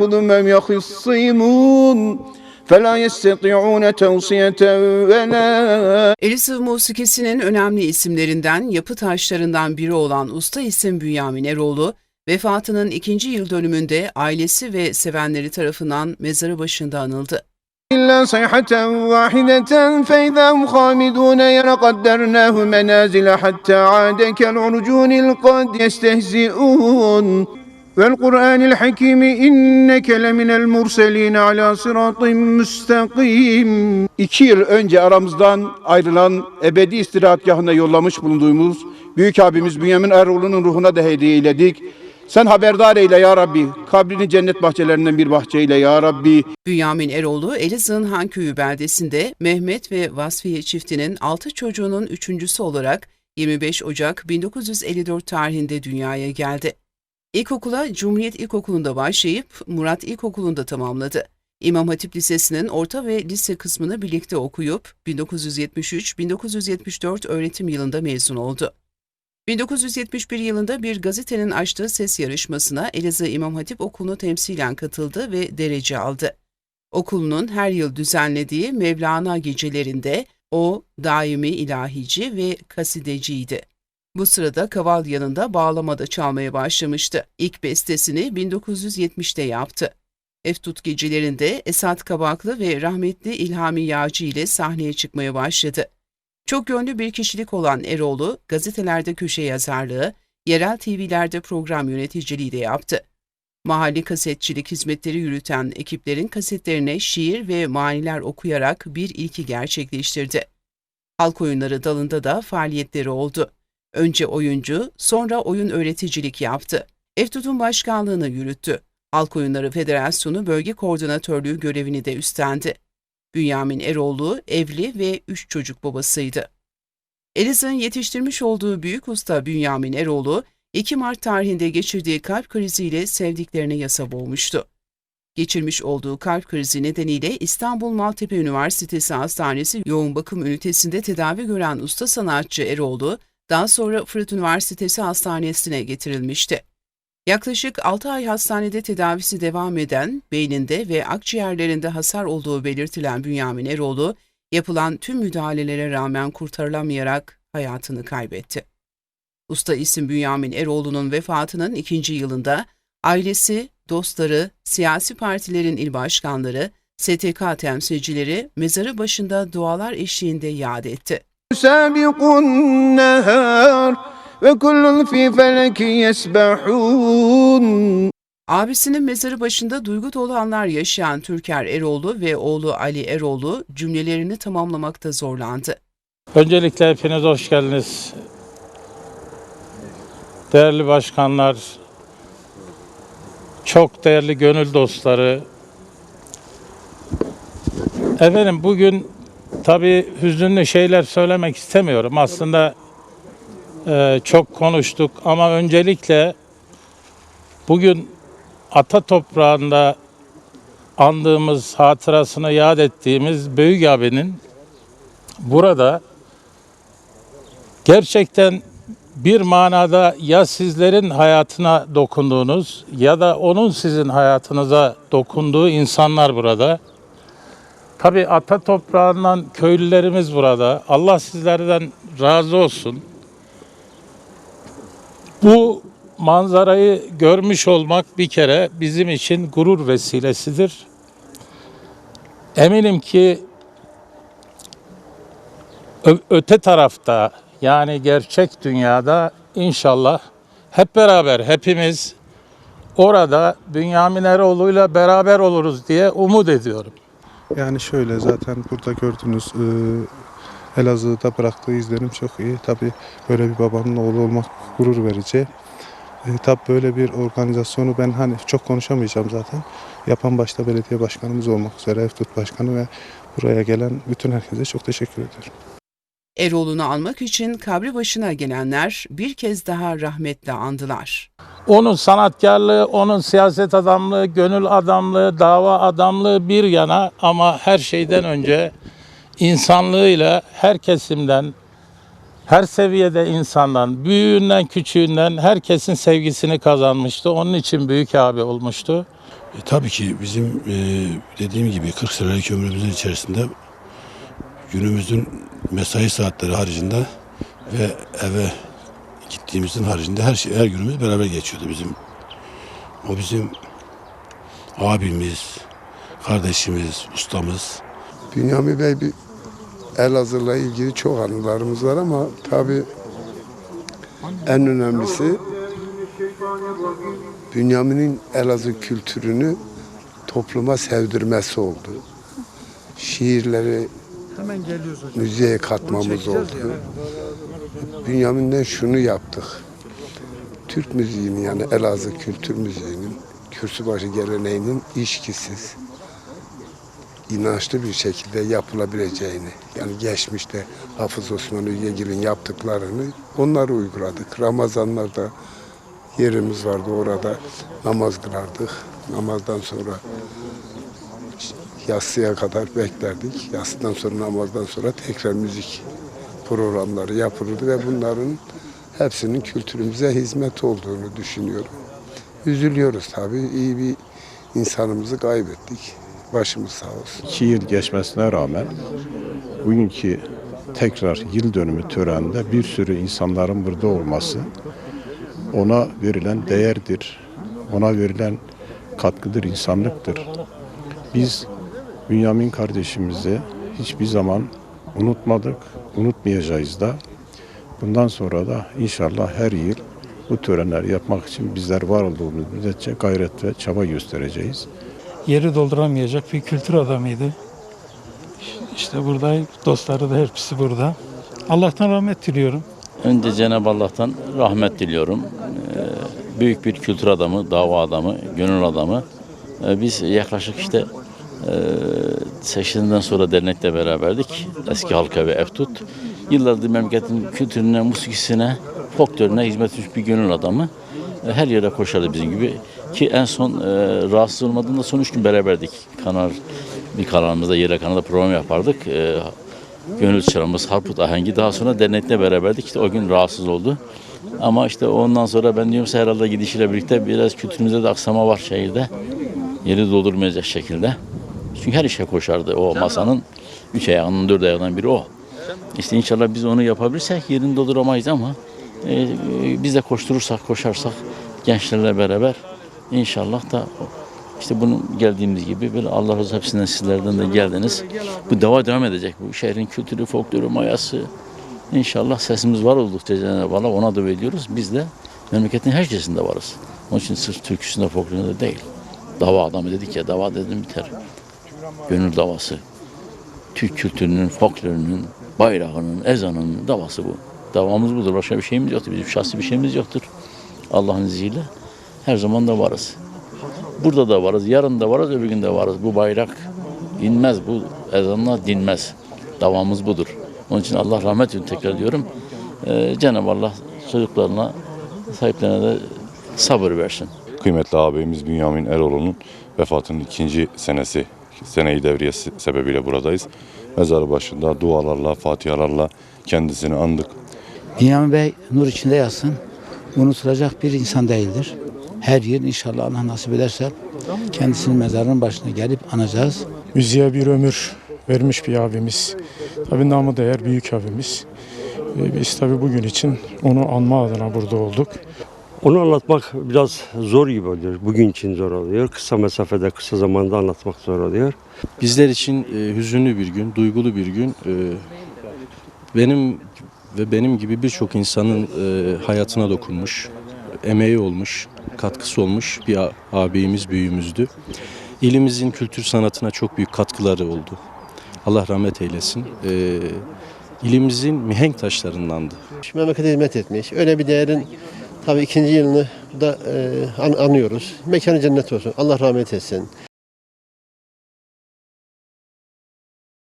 يأخذهم أم يخصمون فلا يستطيعون توصية ولا Elazığ musikisinin önemli isimlerinden, yapı taşlarından biri olan usta isim Bünyamin Eroğlu, vefatının ikinci yıl dönümünde ailesi ve sevenleri tarafından mezarı başında anıldı. إلا صيحة واحدة فإذا هم خامدون يلقدرناه منازل حتى عاد كالعرجون القد يستهزئون والقرآن الحكيم إنك لمن المرسلين على صراط مستقيم İki yıl önce aramızdan ayrılan ebedi istirahatgahına yollamış bulunduğumuz büyük abimiz Bünyamin Eroğlu'nun ruhuna da hediye eyledik. Sen haberdar eyle ya Rabbi. Kabrini cennet bahçelerinden bir bahçeyle ya Rabbi. Bünyamin Eroğlu, Elazığ'ın Hanköy'ü beldesinde Mehmet ve Vasfiye çiftinin 6 çocuğunun üçüncüsü olarak 25 Ocak 1954 tarihinde dünyaya geldi. İlkokula Cumhuriyet İlkokulu'nda başlayıp Murat İlkokulu'nda tamamladı. İmam Hatip Lisesi'nin orta ve lise kısmını birlikte okuyup 1973-1974 öğretim yılında mezun oldu. 1971 yılında bir gazetenin açtığı ses yarışmasına Elazığ İmam Hatip Okulu'nu temsilen katıldı ve derece aldı. Okulunun her yıl düzenlediği Mevlana gecelerinde o daimi ilahici ve kasideciydi. Bu sırada kaval yanında bağlamada çalmaya başlamıştı. İlk bestesini 1970'te yaptı. Eftut gecelerinde Esat Kabaklı ve rahmetli İlhami Yağcı ile sahneye çıkmaya başladı. Çok yönlü bir kişilik olan Eroğlu, gazetelerde köşe yazarlığı, yerel TV'lerde program yöneticiliği de yaptı. Mahalli kasetçilik hizmetleri yürüten ekiplerin kasetlerine şiir ve maniler okuyarak bir ilki gerçekleştirdi. Halk oyunları dalında da faaliyetleri oldu. Önce oyuncu, sonra oyun öğreticilik yaptı. Eftut'un başkanlığını yürüttü. Halk Oyunları Federasyonu Bölge Koordinatörlüğü görevini de üstlendi. Bünyamin Eroğlu evli ve üç çocuk babasıydı. Elazığ'ın yetiştirmiş olduğu büyük usta Bünyamin Eroğlu, 2 Mart tarihinde geçirdiği kalp kriziyle sevdiklerine yasa boğmuştu. Geçirmiş olduğu kalp krizi nedeniyle İstanbul Maltepe Üniversitesi Hastanesi yoğun bakım ünitesinde tedavi gören usta sanatçı Eroğlu, daha sonra Fırat Üniversitesi Hastanesi'ne getirilmişti. Yaklaşık 6 ay hastanede tedavisi devam eden, beyninde ve akciğerlerinde hasar olduğu belirtilen Bünyamin Eroğlu, yapılan tüm müdahalelere rağmen kurtarılamayarak hayatını kaybetti. Usta isim Bünyamin Eroğlu'nun vefatının ikinci yılında ailesi, dostları, siyasi partilerin il başkanları, STK temsilcileri mezarı başında dualar eşliğinde yad etti. سابق النهار وكل في فلك يسبحون Abisinin mezarı başında duygu dolu anlar yaşayan Türker Eroğlu ve oğlu Ali Eroğlu cümlelerini tamamlamakta zorlandı. Öncelikle hepiniz hoş geldiniz. Değerli başkanlar, çok değerli gönül dostları. Efendim bugün tabii hüzünlü şeyler söylemek istemiyorum. Aslında e, çok konuştuk ama öncelikle bugün ata toprağında andığımız, hatırasını yad ettiğimiz Büyük abinin burada gerçekten bir manada ya sizlerin hayatına dokunduğunuz ya da onun sizin hayatınıza dokunduğu insanlar burada. Tabi ata toprağından köylülerimiz burada. Allah sizlerden razı olsun. Bu manzarayı görmüş olmak bir kere bizim için gurur vesilesidir. Eminim ki öte tarafta yani gerçek dünyada inşallah hep beraber hepimiz orada Bünyamin Eroğlu'yla beraber oluruz diye umut ediyorum. Yani şöyle zaten burada gördüğünüz e, Elazığ'da bıraktığı izlenim çok iyi. Tabi böyle bir babanın oğlu olmak gurur verici. E, tabi böyle bir organizasyonu ben hani çok konuşamayacağım zaten. Yapan başta belediye başkanımız olmak üzere Eftut Başkanı ve buraya gelen bütün herkese çok teşekkür ediyorum. Eroğlu'nu almak için kabri başına gelenler bir kez daha rahmetle andılar. Onun sanatkarlığı, onun siyaset adamlığı, gönül adamlığı, dava adamlığı bir yana ama her şeyden önce insanlığıyla her kesimden, her seviyede insandan, büyüğünden, küçüğünden herkesin sevgisini kazanmıştı. Onun için büyük abi olmuştu. E, tabii ki bizim e, dediğim gibi 40 senelik ömrümüzün içerisinde günümüzün mesai saatleri haricinde ve eve gittiğimizin haricinde her şey her günümüz beraber geçiyordu bizim. O bizim abimiz, kardeşimiz, ustamız. Bünyamin Bey bir Elazığ'la ilgili çok anılarımız var ama tabii en önemlisi Bünyamin'in Elazığ kültürünü topluma sevdirmesi oldu. Şiirleri müziğe katmamız oldu. Bünyamin'den şunu yaptık. Türk müziğinin yani Elazığ kültür müziğinin, kürsübaşı geleneğinin işkisiz, inançlı bir şekilde yapılabileceğini yani geçmişte Hafız Osman Üyegil'in yaptıklarını onları uyguladık. Ramazanlarda yerimiz vardı orada namaz kılardık. Namazdan sonra yatsıya kadar beklerdik. Yatsıdan sonra namazdan sonra tekrar müzik programları yapılırdı ve bunların hepsinin kültürümüze hizmet olduğunu düşünüyorum. Üzülüyoruz tabii. İyi bir insanımızı kaybettik. Başımız sağ olsun. İki yıl geçmesine rağmen bugünkü tekrar yıl dönümü töreninde bir sürü insanların burada olması ona verilen değerdir. Ona verilen katkıdır, insanlıktır. Biz Bünyamin kardeşimizi hiçbir zaman unutmadık, unutmayacağız da. Bundan sonra da inşallah her yıl bu törenler yapmak için bizler var olduğumuz müddetçe gayret ve çaba göstereceğiz. yeri dolduramayacak bir kültür adamıydı. İşte burada dostları da hepsi burada. Allah'tan rahmet diliyorum. Önce Cenab-ı Allah'tan rahmet diliyorum. Ee, Büyük bir kültür adamı, dava adamı, gönül adamı. Ee, Biz yaklaşık işte seçiminden sonra dernekle beraberdik. Eski halka ve Eftut. Yıllardır memleketin kültürüne, musikisine, folkloruna hizmet etmiş bir gönül adamı. E, Her yere koşardı bizim gibi. Ki en son e, rahatsız olmadığında son üç gün beraberdik. Kanal, bir kanalımızda, yere kanalda program yapardık. E, Gönül Çıramız, Harput Ahengi. Daha sonra dernekle beraberdik. İşte o gün rahatsız oldu. Ama işte ondan sonra ben diyorum herhalde gidişiyle birlikte biraz kültürümüzde de aksama var şehirde. Yeri doldurmayacak şekilde. Çünkü her işe koşardı o masanın. Üç ayağının dört ayağından biri o. İşte inşallah biz onu yapabilirsek yerini dolduramayız ama e, biz de koşturursak, koşarsak gençlerle beraber inşallah da işte bunu geldiğimiz gibi böyle Allah razı hepsinden sizlerden de geldiniz. Bu deva devam edecek. Bu şehrin kültürü, folkloru, mayası. İnşallah sesimiz var oldukça Cenab-ı Allah ona da ediyoruz. Biz de memleketin her varız. Onun için sırf türküsünde, folklorunda değil. Dava adamı dedik ya, dava dedim biter. Gönül davası. Türk kültürünün, folklorunun, bayrağının, ezanının davası bu. Davamız budur. Başka bir şeyimiz yoktur. Bizim şahsi bir şeyimiz yoktur. Allah'ın izniyle her zaman da varız. Burada da varız, yarın da varız, öbür gün de varız. Bu bayrak inmez, bu ezanlar dinmez. Davamız budur. Onun için Allah rahmet eylesin tekrar diyorum. Ee, Cenab-ı Allah çocuklarına, sahiplerine de sabır versin. Kıymetli ağabeyimiz Bünyamin Eroğlu'nun vefatının ikinci senesi, seneyi devriyesi sebebiyle buradayız. Mezarı başında dualarla, fatihalarla kendisini andık. Bünyamin Bey nur içinde yatsın. Unutulacak bir insan değildir. Her yıl inşallah Allah nasip ederse kendisinin mezarının başına gelip anacağız. Müziğe bir ömür vermiş bir abimiz. Tabii namı değer büyük abimiz. Ee, Biz tabii bugün için onu anma adına burada olduk. Onu anlatmak biraz zor gibi oluyor. Bugün için zor oluyor. Kısa mesafede, kısa zamanda anlatmak zor oluyor. Bizler için e, hüzünlü bir gün, duygulu bir gün. E, benim ve benim gibi birçok insanın e, hayatına dokunmuş, emeği olmuş, katkısı olmuş bir ağabeyimiz, büyüğümüzdü. İlimizin kültür sanatına çok büyük katkıları oldu. Allah rahmet eylesin. E, ilimizin mihenk taşlarındandı. Memlekete hizmet etmiş. Öyle bir değerin tabii ikinci yılını da e, an- anıyoruz. Mekanı cennet olsun. Allah rahmet etsin.